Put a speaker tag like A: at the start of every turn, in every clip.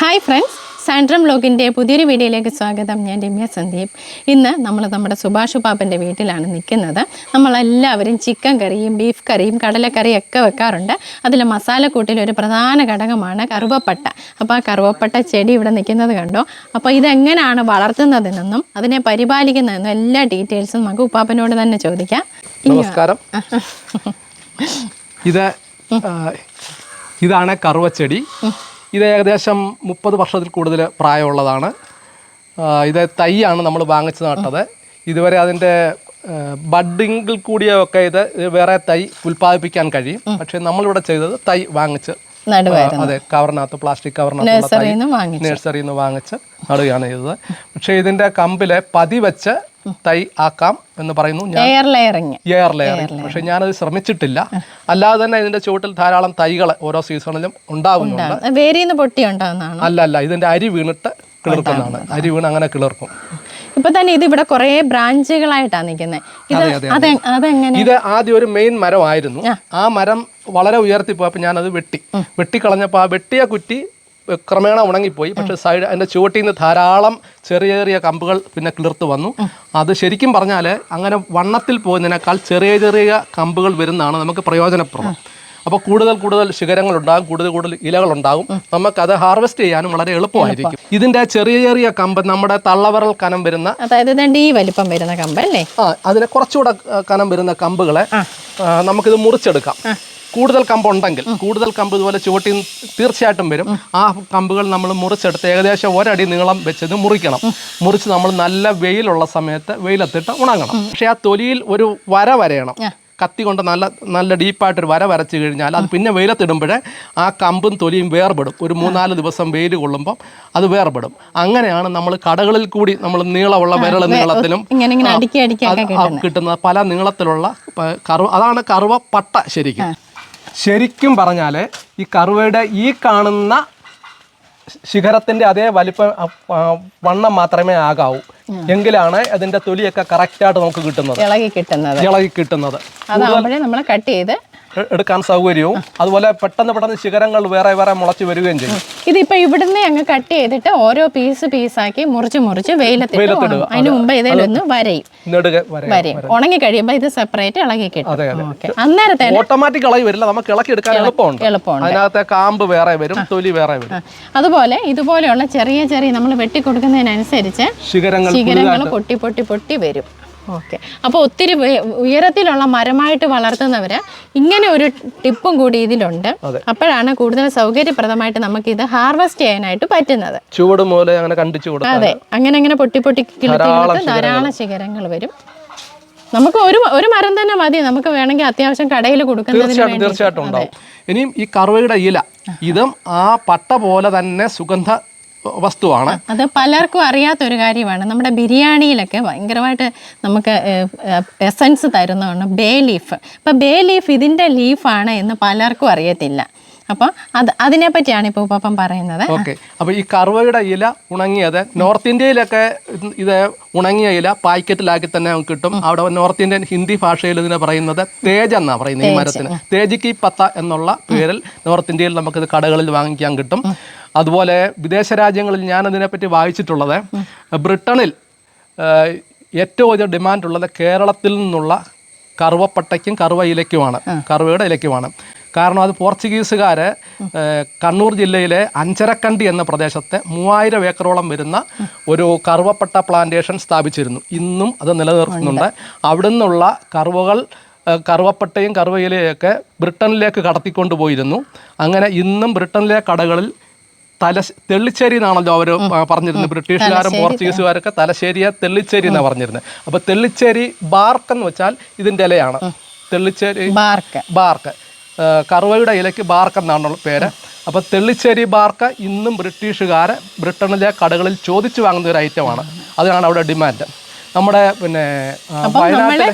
A: Hi friends സാൻഡ്രം ബ്ലോഗിന്റെ പുതിയൊരു വീഡിയോയിലേക്ക് സ്വാഗതം. ഞാൻ രമ്യ സന്ദീപ്. ഇന്ന് നമ്മൾ നമ്മുടെ സുഭാഷ് പാപ്പന്റെ വീട്ടിലാണ് നിൽക്കുന്നത്. നമ്മളെല്ലാവരും ചിക്കൻ കറിയും ബീഫ് കറിയും കടലക്കറിയും ഒക്കെ വെക്കാറുണ്ട്. അതിൽ മസാലക്കൂട്ടിൽ ഒരു പ്രധാന ഘടകമാണ് കറുവപ്പട്ട. അപ്പോൾ ആ കറുവപ്പട്ട ചെടി ഇവിടെ നിൽക്കുന്നത് കണ്ടോ? അപ്പോൾ ഇതെങ്ങനെയാണ് വളർത്തുന്നതെന്നും അതിനെ പരിപാലിക്കുന്നതെന്നും എല്ലാ ഡീറ്റെയിൽസും നമുക്ക് ഉപ്പാപ്പനോട് തന്നെ ചോദിക്കാം.
B: നമസ്കാരം. ഇത് ഇതാണ് കറുവച്ചെടി ഇത് ഏകദേശം മുപ്പത് വർഷത്തിൽ കൂടുതൽ പ്രായമുള്ളതാണ്. ഇത് തൈയാണ് നമ്മൾ വാങ്ങിച്ച് നട്ടത്. ഇതുവരെ അതിന്റെ ബഡിങ്ങിൽ കൂടിയൊക്കെ ഇത് വേറെ തൈ ഉൽപ്പാദിപ്പിക്കാൻ കഴിയും. പക്ഷേ നമ്മളിവിടെ ചെയ്തത് തൈ വാങ്ങിച്ച് അതെ കവറിനകത്ത് പ്ലാസ്റ്റിക് കവറിനകത്ത്
A: നഴ്സറിയിൽ നിന്ന്
B: വാങ്ങിച്ച്. നടുകയാണ് ചെയ്തത്. പക്ഷേ ഇതിന്റെ കമ്പിൽ പതി വെച്ച് തൈ ആക്കാം എന്ന് പറയുന്നു.
A: എയർ ലെയറിങ്
B: എയർ ലെയറിംഗ് പക്ഷെ ഞാനത് ശ്രമിച്ചിട്ടില്ല. അല്ലാതെ തന്നെ ഇതിന്റെ ചുവട്ടിൽ ധാരാളം തൈകൾ ഓരോ സീസണിലും
A: ഉണ്ടാവുന്നുണ്ട്.
B: അല്ല അല്ല ഇതിന്റെ അരി വീണിട്ട് കിളിർക്കുന്നതാണ്. അരി വീണ് അങ്ങനെ കിളിർക്കും.
A: ഇപ്പൊ തന്നെ ഇത് ഇവിടെ കുറെ ബ്രാഞ്ചുകളായിട്ടാണ് നിൽക്കുന്നത് ഇത് അതെങ്ങനെ?
B: ഇത് ആദ്യം ഒരു മെയിൻ മരമായിരുന്നു. ആ. മരം വളരെ ഉയർത്തിപ്പോ അപ്പൊ ഞാനത് വെട്ടി. വെട്ടിക്കളഞ്ഞപ്പോൾ ആ വെട്ടിയ കുറ്റി ക്രമേണ ഉണങ്ങിപ്പോയി. പക്ഷെ സൈഡ് അതിന്റെ ചുവട്ടിൽ നിന്ന് ധാരാളം ചെറിയ ചെറിയ കമ്പുകൾ പിന്നെ കിളിർത്ത് വന്നു. അത് ശരിക്കും പറഞ്ഞാൽ അങ്ങനെ വണ്ണത്തിൽ പോകുന്നതിനേക്കാൾ ചെറിയ ചെറിയ കമ്പുകൾ വരുന്നതാണ് നമുക്ക് പ്രയോജനപ്രദം. അപ്പോൾ കൂടുതൽ കൂടുതൽ ശിഖരങ്ങൾ ഉണ്ടാകും കൂടുതൽ കൂടുതൽ ഇലകൾ ഉണ്ടാകും നമുക്കത് ഹാർവെസ്റ്റ് ചെയ്യാനും വളരെ എളുപ്പമായിരിക്കും. ഇതിന്റെ ചെറിയ ചെറിയ കമ്പ് നമ്മുടെ തള്ളവറൽ കനം വരുന്ന
A: അതായത് ഈ വലിപ്പം വരുന്ന കമ്പ് അല്ലേ?
B: ആ അതിനെ കുറച്ചുകൂടെ കനം വരുന്ന കമ്പുകളെ നമുക്കിത് മുറിച്ചെടുക്കാം. കൂടുതൽ കമ്പ് ഉണ്ടെങ്കിൽ കൂടുതൽ കമ്പ് ഇതുപോലെ ചുവട്ടി തീർച്ചയായിട്ടും വരും. ആ കമ്പുകൾ നമ്മൾ മുറിച്ചെടുത്ത് ഏകദേശം ഒരടി നീളം വെച്ചത് മുറിക്കണം. മുറിച്ച് നമ്മൾ നല്ല വെയിലുള്ള സമയത്ത് വെയിലത്തിട്ട് ഉണങ്ങണം. പക്ഷേ ആ തൊലിയിൽ ഒരു വര വരയണം. കത്തി കൊണ്ട് നല്ല നല്ല ഡീപ്പായിട്ടൊരു വര വരച്ച് കഴിഞ്ഞാൽ അത് പിന്നെ വെയിലത്തിടുമ്പോഴേ ആ കമ്പും തൊലിയും വേർപെടും. ഒരു മൂന്നാൽ ദിവസം വെയിൽ കൊള്ളുമ്പോൾ അത് വേർപെടും. അങ്ങനെയാണ് നമ്മൾ കടകളിൽ കൂടി നമ്മൾ നീളമുള്ള വിരൽ നീളത്തിലും കിട്ടുന്ന പല നീളത്തിലുള്ള കറുവ അതാണ് കറുവ പട്ട ശരിക്കും ശരിക്കും പറഞ്ഞാൽ ഈ കറുവയുടെ ഈ കാണുന്ന ശിഖരത്തിന്റെ അതേ വലിപ്പം വണ്ണം മാത്രമേ ആകാവൂ. എങ്കിലാണ് അതിന്റെ തൊലിയൊക്കെ കറക്റ്റായിട്ട് നമുക്ക് കിട്ടുന്നത്.
A: ഇളകി കിട്ടുന്നത്.
B: ഇളകി കിട്ടുന്നത്.
A: അതാകുമ്പോഴേ നമ്മൾ കട്ട് ചെയ്ത്
B: എടുക്കാൻ സൗകര്യവും. അതുപോലെ പെട്ടെന്ന് പെട്ടെന്ന് ശിഖരങ്ങൾ വേറെ വേറെ മുളച്ച് വരികയും ചെയ്യും.
A: ഇതിപ്പോ ഇവിടുന്ന് അങ്ങ് കട്ട് ചെയ്തിട്ട് ഓരോ പീസ് പീസാക്കി മുറിച്ച് മുറിച്ച് വെയിലത്തിട്ട് അതിന് മുമ്പ് ഇതിലൊന്ന് വരയും. ഉണങ്ങി കഴിയുമ്പോൾ ഇത് സെപ്പറേറ്റ് ഇളകി കിട്ടും. അന്നേരത്തെ
B: ഓട്ടോമാറ്റിക് ഇളകി വരില്ല. നമുക്ക് ഇളക്കി എടുക്കാൻ എളുപ്പമുണ്ട്. അതിനകത്തെ കാമ്പ് വേറെ വരും തൊലി വേറെ വരും.
A: അതുപോലെ ഇതുപോലെയുള്ള ചെറിയ ചെറിയ നമ്മൾ വെട്ടിക്കൊടുക്കുന്നതിനനുസരിച്ച്
B: ശിഖരങ്ങൾ
A: പൊട്ടി പൊട്ടി പൊട്ടി വരും. ഓക്കെ. അപ്പോൾ ഒത്തിരി ഉയരത്തിലുള്ള മരമായിട്ട് വളർത്തുന്നവർ ഇങ്ങനെ ഒരു ടിപ്പും കൂടി ഇതിലുണ്ട്. അപ്പോഴാണ് കൂടുതൽ സൗകര്യപ്രദമായിട്ട് നമുക്ക് ഇത് ഹാർവെസ്റ്റ് ചെയ്യാനായിട്ട് പറ്റുന്നത്.
B: ചുവട് മൂല അങ്ങനെ
A: അതെ. അങ്ങനെ അങ്ങനെ പൊട്ടി പൊട്ടി ധാരാളം ശിഖരങ്ങൾ. വരും. നമുക്ക് ഒരു ഒരു മരം തന്നെ മതി. നമുക്ക് വേണമെങ്കിൽ അത്യാവശ്യം കടയിൽ
B: തീർച്ചയായിട്ടും തീർച്ചയായിട്ടും ഉണ്ടാവും. ഇനിയും ഈ കറുവയുടെ ഇല ഇതും ആ പട്ട പോലെ തന്നെ സുഗന്ധ വസ്തുവാണ്.
A: അത് പലർക്കും അറിയാത്ത ഒരു കാര്യമാണ്. നമ്മുടെ ബിരിയാണിയിലൊക്കെ ഭയങ്കരമായിട്ട് നമുക്ക് എസൻസ് തരുന്നതാണ് ബേ ലീഫ്. അപ്പം ബേ ലീഫ് ഇതിന്റെ ലീഫാണ് എന്ന് പലർക്കും അറിയത്തില്ല. അപ്പോൾ അത് അതിനെപ്പറ്റിയാണ് ഇപ്പോൾ ഉപ്പം പറയുന്നത്.
B: ഓക്കെ. അപ്പോൾ ഈ കറുവയുടെ ഇല ഉണങ്ങിയത് നോർത്ത് ഇന്ത്യയിലൊക്കെ ഇത് ഉണങ്ങിയ ഇല പാക്കറ്റിലാക്കി തന്നെ നമുക്ക് കിട്ടും. അവിടെ നോർത്ത് ഇന്ത്യൻ ഹിന്ദി ഭാഷയിൽ ഇതിനെ പറയുന്നത് തേജ് എന്നാണ് പറയുന്നത് ഈ മരത്തിന്. തേജിക്ക് പത്ത എന്നുള്ള പേരിൽ നോർത്ത് ഇന്ത്യയിൽ നമുക്കിത് കടകളിൽ വാങ്ങിക്കാൻ കിട്ടും. അതുപോലെ വിദേശ രാജ്യങ്ങളിൽ ഞാൻ ഇതിനെപ്പറ്റി വായിച്ചിട്ടുള്ളത് ബ്രിട്ടണിൽ ഏറ്റവും അധികം ഡിമാൻഡുള്ളത് കേരളത്തിൽ നിന്നുള്ള കറുവപ്പട്ടയ്ക്കും കറുവ ഇലയ്ക്കുമാണ്. കറുവയുടെ ഇലയ്ക്കുമാണ്. കാരണം അത് പോർച്ചുഗീസുകാർ കണ്ണൂർ ജില്ലയിലെ അഞ്ചരക്കണ്ടി എന്ന പ്രദേശത്തെ മൂവായിരം ഏക്കറോളം വരുന്ന ഒരു കറുവപ്പട്ട പ്ലാന്റേഷൻ സ്ഥാപിച്ചിരുന്നു. ഇന്നും അത് നിലനിർത്തുന്നുണ്ട്. അവിടെ നിന്നുള്ള കറുവകൾ കറുവപ്പട്ടയും കറുവയിലെയൊക്കെ ബ്രിട്ടനിലേക്ക് കടത്തിക്കൊണ്ടുപോയിരുന്നു അങ്ങനെ ഇന്നും ബ്രിട്ടനിലെ കടകളിൽ തല തെള്ളിച്ചേരി എന്നാണല്ലോ അവർ പറഞ്ഞിരുന്നത്. ബ്രിട്ടീഷുകാരും പോർച്ചുഗീസുകാരൊക്കെ തലശ്ശേരിയെ തെള്ളിച്ചേരി എന്നാണ് പറഞ്ഞിരുന്നത്. അപ്പോൾ തെള്ളിച്ചേരി ബാർക്ക് എന്ന് വെച്ചാൽ ഇതിന്റെ ഇലയാണ്. തെള്ളിച്ചേരി
A: ബാർക്ക്.
B: ബാർക്ക്. കറുവയുടെ ഇലയ്ക്ക് ബാർക്ക് എന്നാണ് പേര്. അപ്പോൾ തെള്ളിച്ചേരി ബാർക്ക ഇന്നും ബ്രിട്ടീഷുകാർ ബ്രിട്ടനിലെ കടകളിൽ ചോദിച്ചു വാങ്ങുന്ന ഒരു ഐറ്റമാണ് അതിനാണ് അവിടെ ഡിമാൻഡ്. നമ്മുടെ പിന്നെ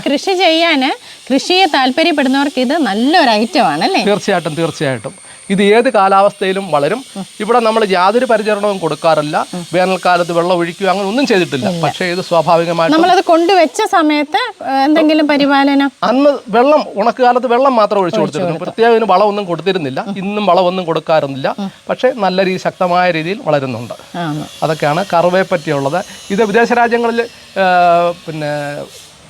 A: കൃഷി ചെയ്യാൻ കൃഷിയെ താല്പര്യപ്പെടുന്നവർക്ക് ഇത് നല്ലൊരു ഐറ്റമാണ് അല്ലേ?
B: തീർച്ചയായിട്ടും തീർച്ചയായിട്ടും. ഇത് ഏത് കാലാവസ്ഥയിലും വളരും. ഇവിടെ നമ്മൾ യാതൊരു പരിചരണവും കൊടുക്കാറില്ല. വേനൽക്കാലത്ത് വെള്ളം ഒഴിക്കുക അങ്ങനെ ഒന്നും ചെയ്തിട്ടില്ല. പക്ഷേ ഇത് സ്വാഭാവികമായിട്ട്
A: നമ്മളത് കൊണ്ടുവച്ച സമയത്ത് എന്തെങ്കിലും പരിപാലനം
B: അന്ന് വെള്ളം ഉണക്കുകാലത്ത് വെള്ളം മാത്രം ഒഴിച്ചു കൊടുത്തിരുന്നു. പ്രത്യേകം ഇതിന് വളമൊന്നും കൊടുത്തിരുന്നില്ല. ഇന്നും വളമൊന്നും കൊടുക്കാറുന്നില്ല പക്ഷേ നല്ല രീതി ശക്തമായ രീതിയിൽ വളരുന്നുണ്ട്. അതൊക്കെയാണ് കറുവയെ പറ്റിയുള്ളത് ഇത് വിദേശ രാജ്യങ്ങളിൽ പിന്നെ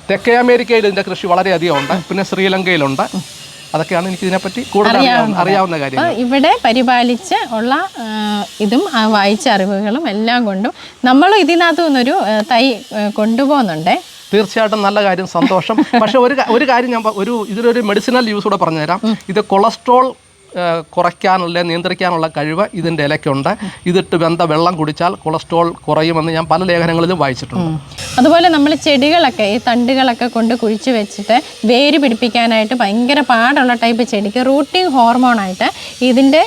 B: തെക്കേ അമേരിക്കയിൽ ഇതിന്റെ കൃഷി വളരെയധികം ഉണ്ട്. പിന്നെ ശ്രീലങ്കയിലുണ്ട്. അതൊക്കെയാണ് എനിക്ക് ഇതിനെപ്പറ്റി കൂടുതൽ അറിയാവുന്ന കാര്യം
A: ഇവിടെ പരിപാലിച്ച് ഉള്ള ഇതും വായിച്ച അറിവുകളും എല്ലാം കൊണ്ടും നമ്മൾ ഇതിനകത്തു നിന്നൊരു തൈ കൊണ്ടുപോകുന്നുണ്ടേ.
B: തീർച്ചയായിട്ടും നല്ല കാര്യം സന്തോഷം. പക്ഷെ ഒരു ഒരു കാര്യം ഞാൻ ഒരു ഇതിലൊരു മെഡിസിനൽ യൂസ് കൂടെ പറഞ്ഞുതരാം. ഇത് കൊളസ്ട്രോൾ കുറയ്ക്കാനുള്ള നിയന്ത്രിക്കാനുള്ള കഴിവ് ഇതിന്റെ ഇലയ്ക്കുണ്ട്. ഇതിട്ട് വെന്ത വെള്ളം കുടിച്ചാൽ കൊളസ്ട്രോൾ കുറയുമെന്ന് ഞാൻ പല ലേഖനങ്ങളിലും വായിച്ചിട്ടുണ്ട്.
A: അതുപോലെ നമ്മൾ ചെടികളൊക്കെ ഈ തണ്ടുകളൊക്കെ കൊണ്ട് കുഴിച്ച് വെച്ചിട്ട് വേര് പിടിപ്പിക്കാനായിട്ട് ഭയങ്കര പാടുള്ള ടൈപ്പ് ചെടിക്ക് റൂട്ടിംഗ് ഹോർമോണായിട്ട് ഇതിന്റെ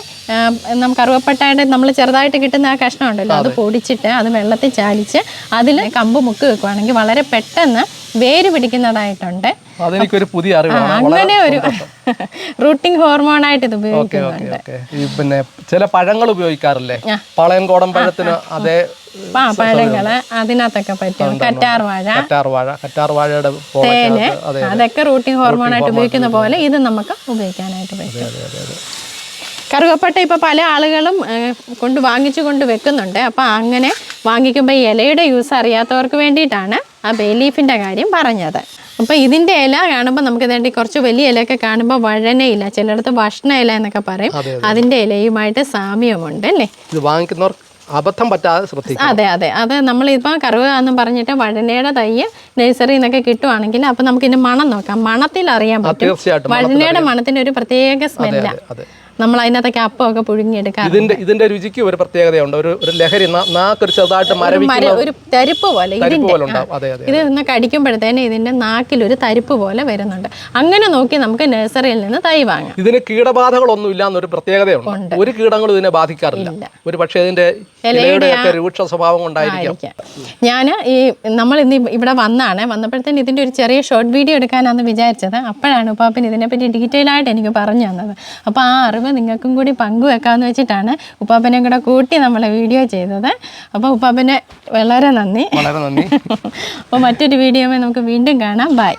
A: നമുക്ക് അറുവപ്പെട്ടായിട്ട് നമ്മൾ ചെറുതായിട്ട് കിട്ടുന്ന ആ കഷ്ണം ഉണ്ടല്ലോ അത്. പൊടിച്ചിട്ട് അത് വെള്ളത്തിൽ ചാലിച്ച് അതിൽ കമ്പ് മുക്ക് വെക്കുവാണെങ്കിൽ വളരെ പെട്ടെന്ന് വേര് പിടിക്കുന്നതായിട്ടുണ്ട്.
B: അതെനിക്കൊരു പുതിയ അറിവാണ്.
A: അങ്ങനെ ഒരു റൂട്ടിംഗ് ഹോർമോണായിട്ട് ഇത് ഉപയോഗിക്കുന്നുണ്ട്.
B: ഈ പിന്നെ ചില പഴങ്ങൾ ഉപയോഗിക്കാറില്ലേ? കോടൻ പഴത്തിന് അതേ
A: പഴങ്ങൾ അതിനകത്തൊക്കെ പറ്റും കറ്റാർ വാഴ.
B: കറ്റാർ വാഴ കറ്റാർ വാഴയുടെ
A: തേന്. അതൊക്കെ റൂട്ടിംഗ് ഹോർമോണായിട്ട് ഉപയോഗിക്കുന്ന പോലെ ഇത് നമുക്ക് ഉപയോഗിക്കാനായിട്ട് പറ്റും. കറുകപ്പട്ട ഇപ്പോൾ പല ആളുകളും കൊണ്ട് വാങ്ങിച്ചു കൊണ്ട് വെക്കുന്നുണ്ട്. അപ്പോൾ അങ്ങനെ വാങ്ങിക്കുമ്പോൾ ഇലയുടെ യൂസ് അറിയാത്തവർക്ക് വേണ്ടിയിട്ടാണ് ആ ബേ ലീഫിന്റെ കാര്യം പറഞ്ഞത്. അപ്പോൾ ഇതിന്റെ ഇല കാണുമ്പോൾ നമുക്ക് വേണ്ടി കുറച്ച് വലിയ ഇലയൊക്കെ കാണുമ്പോൾ വഴനയില ചിലയിടത്ത് ഭക്ഷണ ഇല എന്നൊക്കെ പറയും. അതിന്റെ ഇലയുമായിട്ട് സാമ്യമുണ്ട് അല്ലേ?
B: ഇത് വാങ്ങിക്കുന്നവർ അബദ്ധം പറ്റാതെ ശ്രദ്ധിക്കും
A: അതെ അതെ. അത് നമ്മളിപ്പോൾ കറുവ എന്ന് പറഞ്ഞിട്ട് വഴനയുടെ തയ്യ് നഴ്സറിയിൽ നിന്നൊക്കെ കിട്ടുവാണെങ്കിൽ അപ്പോൾ നമുക്ക് ഇതിന്റെ മണം നോക്കാം. മണത്തിൽ അറിയാൻ പറ്റും വഴനയുടെ മണത്തിന് ഒരു പ്രത്യേക സ്മെല്ലാണ് നമ്മൾ അതിനകത്തൊക്കെ അപ്പമൊക്കെ പുഴുങ്ങിയെടുക്കാം
B: ഇതിന്റെ ഇതിന്റെ രുചിക്ക് ഒരു പ്രത്യേകതയുണ്ട്. ഒരു ഒരു ലഹരി നാക്കൊരു ചെറുതായിട്ട് മരവിക്കുന്ന
A: ഒരു തരിപ്പ് പോലെ
B: തരിപ്പ് പോലെ ഉണ്ടാവും. അതെ അതെ
A: ഇത് ഇന്ന് കടിക്കുമ്പോഴത്തേനെ ഇതിന്റെ നാക്കിൽ ഒരു തരിപ്പ് പോലെ വരുന്നുണ്ട്. അങ്ങനെ നോക്കി നമുക്ക് നഴ്സറിയിൽ നിന്ന് തൈ വാങ്ങാം.
B: ഇതിന് കീടബാധകളൊന്നും ഇല്ല എന്നൊരു പ്രത്യേകതയുണ്ട് ഒരു കീടങ്ങളും ഇതിനെ ബാധിക്കാറില്ല. ഒരു പക്ഷേ ഇതിന്റെ രൂക്ഷ സ്വഭാവം കൊണ്ടായിരിക്കാം.
A: ഞാൻ ഈ നമ്മൾ ഇന്ന് ഇവിടെ വന്നാണ്. വന്നപ്പോഴത്തേന് ഇതിന്റെ ഒരു ചെറിയ ഷോർട്ട് വീഡിയോ എടുക്കാനാണ് വിചാരിച്ചത്. അപ്പോഴാണ് ഉപ്പാപ്പൻ ഇതിനെപ്പറ്റി ഡീറ്റെയിൽ ആയിട്ട് എനിക്ക് പറഞ്ഞു തന്നത്. അപ്പോൾ ആ അറിവ് നിങ്ങൾക്കും കൂടി പങ്കുവെക്കാമെന്ന് വെച്ചിട്ടാണ് ഉപ്പാപ്പനെ കൂടെ കൂട്ടി നമ്മൾ വീഡിയോ ചെയ്തത്. അപ്പോൾ ഉപ്പാപ്പനെ വളരെ നന്ദി.
B: വളരെ നന്ദി.
A: അപ്പോൾ മറ്റൊരു വീഡിയോയിൽ നമുക്ക് വീണ്ടും കാണാം. ബൈ